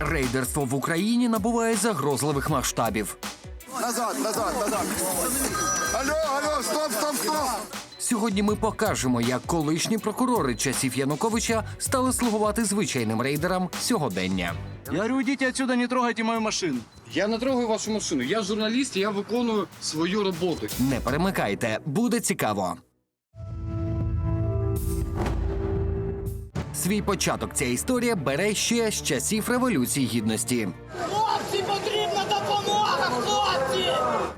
Рейдерство в Україні набуває загрозливих масштабів. Назад, назад, назад. Алло, алло, стоп, стоп, стоп. Сьогодні ми покажемо, як колишні прокурори часів Януковича стали слугувати звичайним рейдерам сьогодення. Я говорю, уйдите отсюда, не трогайте мою машину. Я не трогаю вашу машину. Я журналіст, я виконую свою роботу. Не перемикайте, буде цікаво. Свій початок ця історія бере ще з часів Революції Гідності. Хлопці, потрібна допомога!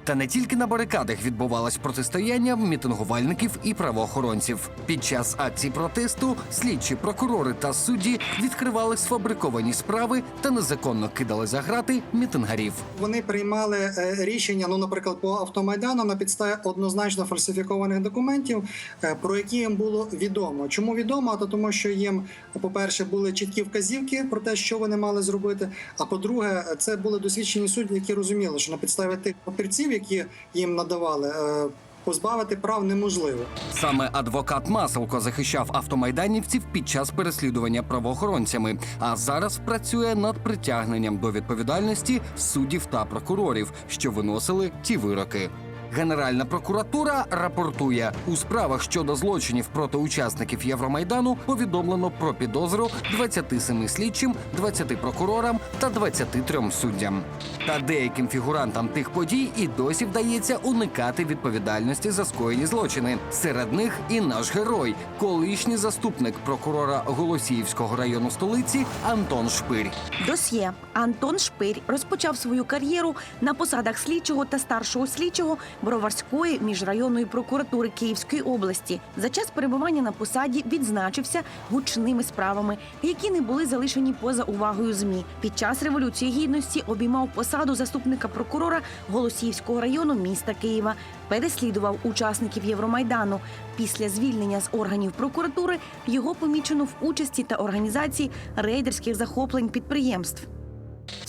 Та не тільки на барикадах відбувалось протистояння мітингувальників і правоохоронців. Під час акцій протесту слідчі прокурори та судді відкривали сфабриковані справи та незаконно кидали за грати мітингарів. Вони приймали е, рішення, ну, наприклад, по автомайдану на підставі однозначно фальсифікованих документів, е, про які їм було відомо. Чому відомо? То тому, що їм, по-перше, були чіткі вказівки про те, що вони мали зробити. А по-друге, це були досвідчені судді, які розуміли, що на підставі тих папірців, які їм надавали, е, позбавити прав неможливо. Саме адвокат Маселко захищав автомайданівців під час переслідування правоохоронцями, а зараз працює над притягненням до відповідальності суддів та прокурорів, що виносили ті вироки. Генеральна прокуратура рапортує у справах щодо злочинів проти учасників Євромайдану повідомлено про підозру 27 слідчим, 20 прокурорам та 23 суддям. Та деяким фігурантам тих подій і досі вдається уникати відповідальності за скоєні злочини. Серед них і наш герой, колишній заступник прокурора Голосіївського району столиці Антон Шпирь. Досьє Антон Шпирь розпочав свою кар'єру на посадах слідчого та старшого слідчого Броварської міжрайонної прокуратури Київської області. За час перебування на посаді відзначився гучними справами, які не були залишені поза увагою змі. Під час революції гідності обіймав посаду заступника прокурора Голосіївського району міста Києва. Переслідував учасників Євромайдану. Після звільнення з органів прокуратури його помічено в участі та організації рейдерських захоплень підприємств.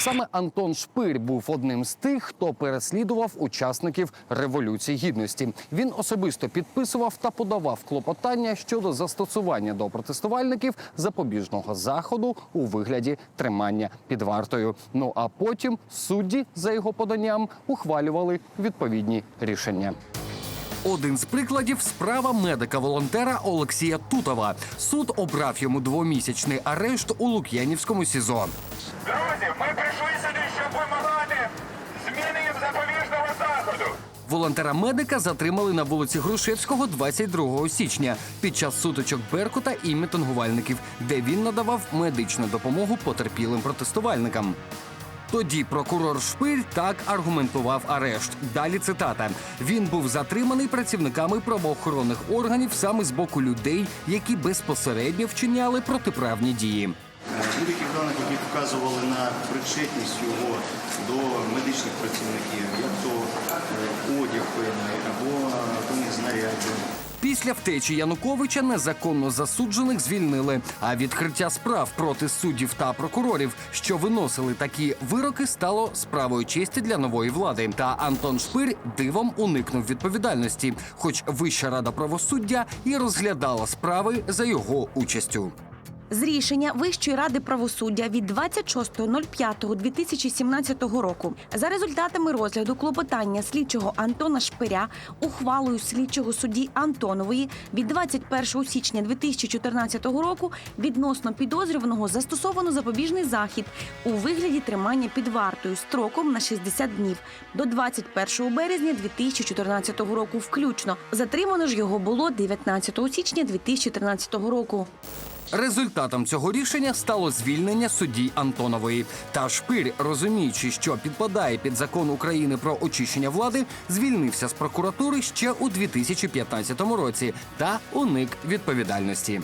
Саме Антон Шпирь був одним з тих, хто переслідував учасників революції гідності. Він особисто підписував та подавав клопотання щодо застосування до протестувальників запобіжного заходу у вигляді тримання під вартою. Ну а потім судді за його поданням ухвалювали відповідні рішення. Один з прикладів справа медика-волонтера Олексія Тутова. Суд обрав йому двомісячний арешт у Лук'янівському СІЗО. Друзі, ми прийшли сюди, щоб вимагати зміни запобіжного заходу. Волонтера медика затримали на вулиці Грушевського 22 січня під час сутичок Беркута і мітингувальників, де він надавав медичну допомогу потерпілим протестувальникам. Тоді прокурор Шпиль так аргументував арешт. Далі цитата: він був затриманий працівниками правоохоронних органів саме з боку людей, які безпосередньо вчиняли протиправні дії. Будь-яких даних, які вказували на причетність його до медичних працівників, як то е, одяг певний або певних знарядів. Після втечі Януковича незаконно засуджених звільнили. А відкриття справ проти суддів та прокурорів, що виносили такі вироки, стало справою честі для нової влади. Та Антон Шпир дивом уникнув відповідальності, хоч Вища рада правосуддя і розглядала справи за його участю. З рішення Вищої ради правосуддя від 26.05.2017 року за результатами розгляду клопотання слідчого Антона Шпиря ухвалою слідчого судді Антонової від 21 січня 2014 року відносно підозрюваного застосовано запобіжний захід у вигляді тримання під вартою строком на 60 днів до 21 березня 2014 року включно. Затримано ж його було 19 січня 2013 року. Результатом цього рішення стало звільнення судді Антонової. Та Шпир, розуміючи, що підпадає під закон України про очищення влади, звільнився з прокуратури ще у 2015 році та уник відповідальності.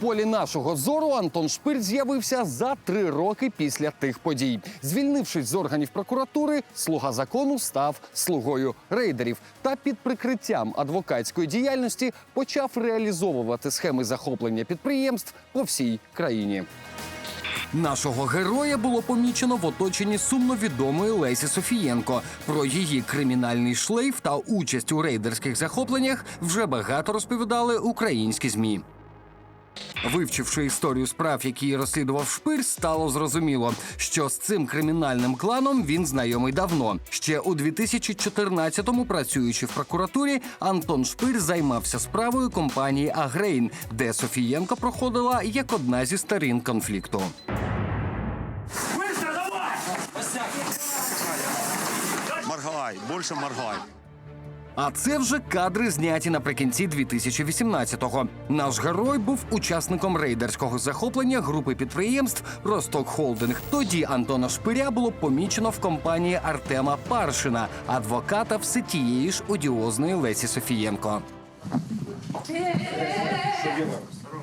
Полі нашого зору Антон Шпир з'явився за три роки після тих подій. Звільнившись з органів прокуратури, слуга закону став слугою рейдерів та під прикриттям адвокатської діяльності почав реалізовувати схеми захоплення підприємств по всій країні. Нашого героя було помічено в оточенні сумно відомої Лесі Софієнко. Про її кримінальний шлейф та участь у рейдерських захопленнях вже багато розповідали українські змі. Вивчивши історію справ, які розслідував шпир, стало зрозуміло, що з цим кримінальним кланом він знайомий давно. Ще у 2014-му, працюючи в прокуратурі, Антон Шпир займався справою компанії Агрейн, де Софієнко проходила як одна зі сторін конфлікту. Моргай, больше моргай. А це вже кадри зняті наприкінці 2018-го. Наш герой був учасником рейдерського захоплення групи підприємств Росток Холдинг. Тоді Антона Шпиря було помічено в компанії Артема Паршина, адвоката все тієї ж одіозної Лесі Софієнко.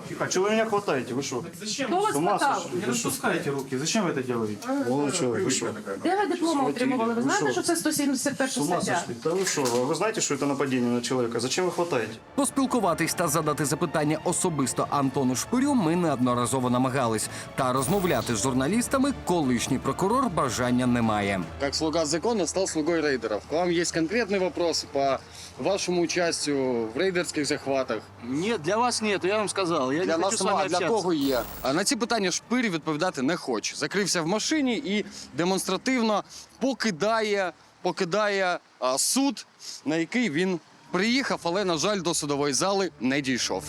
Тихо, чего вы меня хватаете? Вы что? Хто вас С ума хватав? сошли? Не распускайте руки. Зачем вы это делаете? Молодой человек, вы что? Де ви диплома отримували? Ви знаєте, що це 171 С ума стаття? сошли? Да вы что? Вы знаете, что это нападение на человека? Зачем вы хватаете? Поспілкуватись та задати запитання особисто Антону Шпирю ми неодноразово намагались. Та розмовляти з журналістами колишній прокурор бажання не має. Как слуга закона стал слугой рейдеров. К вам есть конкретный вопрос по вашему участию в рейдерских захватах? Нет, для вас нет, я вам сказал. Я Для не хочу нас вами а для кого є. А на ці питання шпирі відповідати не хоче. Закрився в машині і демонстративно покидає, покидає а, суд, на який він приїхав, але, на жаль, до судової зали не дійшов.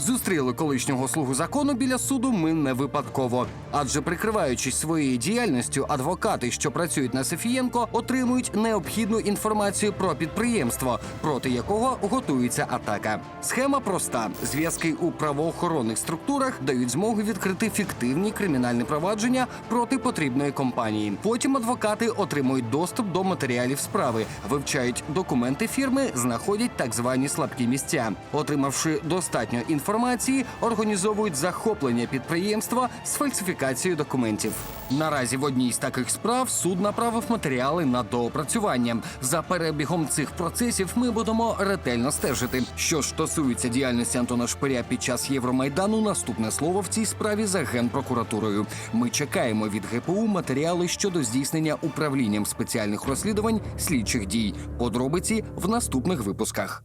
Зустріли колишнього слугу закону біля суду ми не випадково. Адже прикриваючись своєю діяльністю, адвокати, що працюють на Софієнко, отримують необхідну інформацію про підприємство, проти якого готується атака. Схема проста: зв'язки у правоохоронних структурах дають змогу відкрити фіктивні кримінальні провадження проти потрібної компанії. Потім адвокати отримують доступ до матеріалів справи, вивчають документи фірми, знаходять так звані слабкі місця. Отримавши достатньо інформації, організовують захоплення підприємства з фальсифікацією документів. Наразі в одній з таких справ суд направив матеріали на доопрацювання. За перебігом цих процесів ми будемо ретельно стежити. Що стосується діяльності Антона Шпиря під час Євромайдану, наступне слово в цій справі за генпрокуратурою. Ми чекаємо від ГПУ матеріали щодо здійснення управлінням спеціальних розслідувань слідчих дій. Подробиці в наступних випусках.